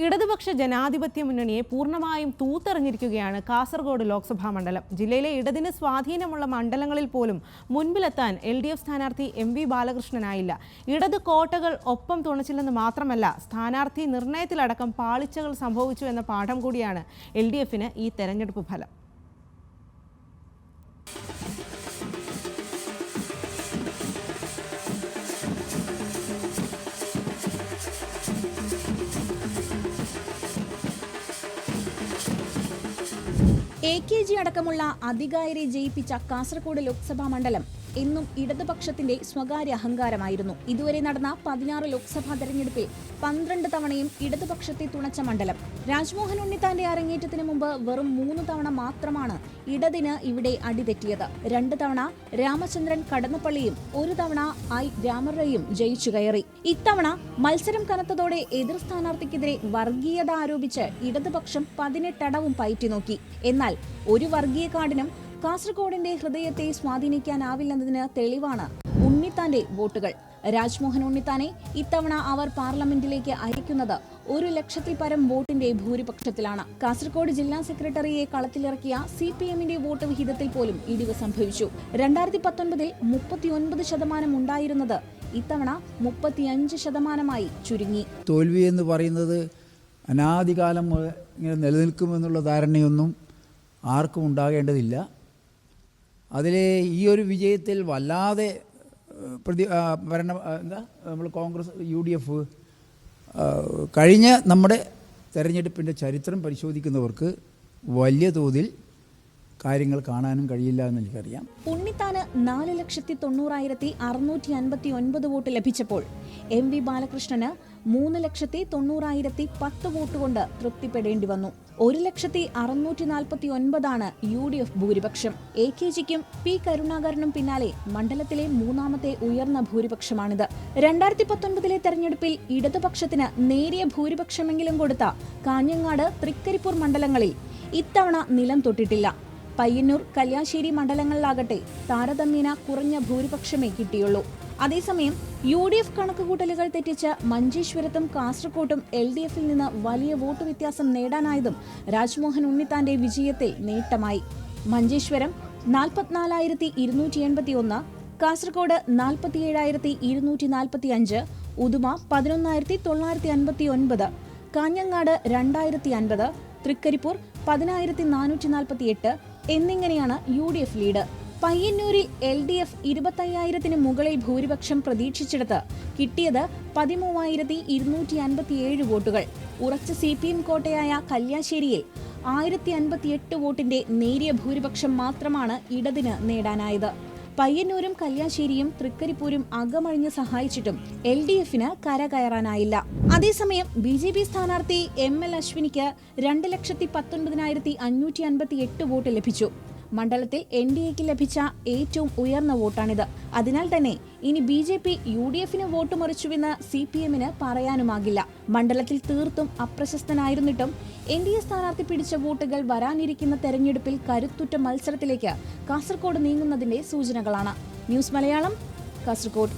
ഇടതുപക്ഷ ജനാധിപത്യ മുന്നണിയെ പൂർണമായും തൂത്തെറിഞ്ഞിരിക്കുകയാണ് കാസർഗോഡ് ലോക്സഭാ മണ്ഡലം. ജില്ലയിലെ ഇടതിന് സ്വാധീനമുള്ള മണ്ഡലങ്ങളിൽ പോലും മുൻപിലെത്താൻ എൽ ഡി എഫ് സ്ഥാനാർത്ഥി എം വി ബാലകൃഷ്ണനായില്ല. ഇടത് കോട്ടകൾ ഒപ്പം തുണച്ചില്ലെന്ന് മാത്രമല്ല സ്ഥാനാർത്ഥി നിർണയത്തിലടക്കം പാളിച്ചകൾ സംഭവിച്ചു എന്ന പാഠം കൂടിയാണ് എൽ ഡി എഫിന് ഈ തെരഞ്ഞെടുപ്പ് ഫലം. എ കെ ജി അടക്കമുള്ള അധികായരെ ജയിപ്പിച്ച കാസർഗോഡ് ലോക്സഭാ മണ്ഡലം എന്നും ഇടതുപക്ഷത്തിന്റെ സ്വകാര്യ അഹങ്കാരമായിരുന്നു. ഇതുവരെ നടന്ന പതിനാറ് ലോക്സഭാ തെരഞ്ഞെടുപ്പിൽ പന്ത്രണ്ട് തവണയും ഇടതുപക്ഷത്തെ തുണച്ച മണ്ഡലം. രാജ്മോഹൻ ഉണ്ണിത്താന്റെ അരങ്ങേറ്റത്തിന് മുമ്പ് വെറും മൂന്ന് തവണ മാത്രമാണ് ഇടതിന് ഇവിടെ അടിതെറ്റിയത്. രണ്ട് തവണ രാമചന്ദ്രൻ കടന്നപ്പള്ളിയും ഒരു തവണ ഐ രാമറയും ജയിച്ചു കയറി. ഇത്തവണ മത്സരം കനത്തതോടെ എതിർ സ്ഥാനാർത്ഥിക്കെതിരെ വർഗീയത ആരോപിച്ച് ഇടതുപക്ഷം പതിനെട്ടടവും പയറ്റി നോക്കി. എന്നാൽ ഒരു വർഗീയ കാർഡിനും കാസർഗോഡിന്റെ ഹൃദയത്തെ സ്വാധീനിക്കാനാവില്ലെന്നതിന് തെളിവാണ് ഉണ്ണിത്താന്റെ വോട്ടുകൾ. രാജ്മോഹൻ ഉണ്ണിത്താനെ ഇത്തവണ അവർ പാർലമെന്റിലേക്ക് അയക്കുന്നത് ഒരു ലക്ഷത്തിൽ പരം വോട്ടിന്റെ ഭൂരിപക്ഷത്തിലാണ്. കാസർഗോഡ് ജില്ലാ സെക്രട്ടറിയെ കളത്തിലിറക്കിയ സി പി എമ്മിന്റെ വോട്ട് വിഹിതത്തിൽ പോലും ഇടിവ് സംഭവിച്ചു. രണ്ടായിരത്തി പത്തൊൻപതിൽ മുപ്പത്തിയൊൻപത് ശതമാനം ഉണ്ടായിരുന്നത് ഇത്തവണ മുപ്പത്തിയഞ്ച് ശതമാനമായി ചുരുങ്ങി. തോൽവി എന്ന് പറയുന്നത് അനാദികാലം ഇങ്ങനെ നിലനിൽക്കുമെന്നുള്ള ധാരണയൊന്നും ആർക്കും ഉണ്ടാകേണ്ടതില്ല. അതിലെ ഈ ഒരു വിജയത്തിൽ വല്ലാതെ പ്രതി ഭരണ എന്താ നമ്മൾ കോൺഗ്രസ് യു ഡി എഫ് കഴിഞ്ഞ നമ്മുടെ തെരഞ്ഞെടുപ്പിന്റെ ചരിത്രം പരിശോധിക്കുന്നവർക്ക് വലിയ തോതിൽ കാര്യങ്ങൾ കാണാനും കഴിയില്ല എന്ന് എനിക്കറിയാം. ഉണ്ണിത്താന് നാല് ലക്ഷത്തി തൊണ്ണൂറായിരത്തി അറുന്നൂറ്റി അൻപത്തി ഒൻപത് വോട്ട് ലഭിച്ചപ്പോൾ എം വി ബാലകൃഷ്ണന് മൂന്ന് ലക്ഷത്തി തൊണ്ണൂറായിരത്തി പത്ത് വോട്ട് കൊണ്ട് തൃപ്തിപ്പെടേണ്ടി വന്നു. ഒരു ലക്ഷത്തി അറുന്നൂറ്റി നാൽപ്പത്തി ഒൻപതാണ് യു ഡി എഫ് ഭൂരിപക്ഷം. എ കെ ജിക്കും പി കരുണാകരനും പിന്നാലെ മണ്ഡലത്തിലെ മൂന്നാമത്തെ ഉയർന്ന ഭൂരിപക്ഷമാണിത്. രണ്ടായിരത്തി പത്തൊൻപതിലെ തെരഞ്ഞെടുപ്പിൽ ഇടതുപക്ഷത്തിന് നേരിയ ഭൂരിപക്ഷമെങ്കിലും കൊടുത്ത കാഞ്ഞങ്ങാട് തൃക്കരിപ്പൂർ മണ്ഡലങ്ങളിൽ ഇത്തവണ നിലം തൊട്ടിട്ടില്ല. പയ്യന്നൂർ കല്യാശ്ശേരി മണ്ഡലങ്ങളിലാകട്ടെ താരതമ്യേന കുറഞ്ഞ ഭൂരിപക്ഷമേ കിട്ടിയുള്ളൂ. അതേസമയം യു ഡി എഫ് കണക്കുകൂട്ടലുകൾ തെറ്റിച്ച് മഞ്ചേശ്വരത്തും കാസർകോട്ടും എൽ ഡി എഫിൽ നിന്ന് വലിയ വോട്ട് വ്യത്യാസം നേടാനായതും രാജ്മോഹൻ ഉണ്ണിത്താന്റെ വിജയത്തെ നേട്ടമായി. മഞ്ചേശ്വരം നാൽപ്പത്തിനാലായിരത്തി ഇരുന്നൂറ്റി എൺപത്തി ഒന്ന് കാസർഗോഡ് നാൽപ്പത്തിയേഴായിരത്തി ഇരുന്നൂറ്റി നാൽപ്പത്തി അഞ്ച് ഉദുമ പതിനൊന്നായിരത്തി തൊള്ളായിരത്തി അൻപത്തി ഒൻപത് കാഞ്ഞങ്ങാട് രണ്ടായിരത്തി അൻപത് തൃക്കരിപ്പൂർ പതിനായിരത്തി നാനൂറ്റി നാൽപ്പത്തി എട്ട് എന്നിങ്ങനെയാണ് യു ഡി എഫ് ലീഡ്. പയ്യന്നൂരിൽ എൽ ഡി എഫ് ഇരുപത്തയ്യായിരത്തിന് മുകളിൽ ഭൂരിപക്ഷം പ്രതീക്ഷിച്ചെടുത്ത് കിട്ടിയത് പതിമൂവായിരത്തി ഇരുന്നൂറ്റി അൻപത്തിയേഴ് വോട്ടുകൾ. ഉറച്ച സി പി എം കോട്ടയായ കല്യാശ്ശേരിയിൽ ആയിരത്തി അൻപത്തിയെട്ട് വോട്ടിന്റെ നേരിയ ഭൂരിപക്ഷം മാത്രമാണ് ഇടതിന് നേടാനായത്. പയ്യന്നൂരും കല്യാശ്ശേരിയും തൃക്കരിപ്പൂരും അകമഴിഞ്ഞ് സഹായിച്ചിട്ടും എൽ ഡി എഫിന് കരകയറാനായില്ല. അതേസമയം ബി ജെ പി സ്ഥാനാർത്ഥി എം എൽ അശ്വിനിക്ക് രണ്ട് ലക്ഷത്തി പത്തൊൻപതിനായിരത്തി അഞ്ഞൂറ്റി അൻപത്തി എട്ട് വോട്ട് ലഭിച്ചു. മണ്ഡലത്തിൽ എൻ ഡി എക്ക് ലഭിച്ച ഏറ്റവും ഉയർന്ന വോട്ടാണിത്. അതിനാൽ തന്നെ ഇനി B J P U D എഫിന് വോട്ട് മറിച്ചുവെന്ന് സി പി എമ്മിന് പറയാനുമാകില്ല. മണ്ഡലത്തിൽ തീർത്തും അപ്രശസ്തനായിരുന്നിട്ടും എൻ ഡി എ സ്ഥാനാർത്ഥി പിടിച്ച വോട്ടുകൾ വരാനിരിക്കുന്ന തെരഞ്ഞെടുപ്പിൽ കരുത്തുറ്റ മത്സരത്തിലേക്ക് കാസർകോട് നീങ്ങുന്നതിന്റെ സൂചനകളാണ്. ന്യൂസ് മലയാളം കാസർഗോഡ്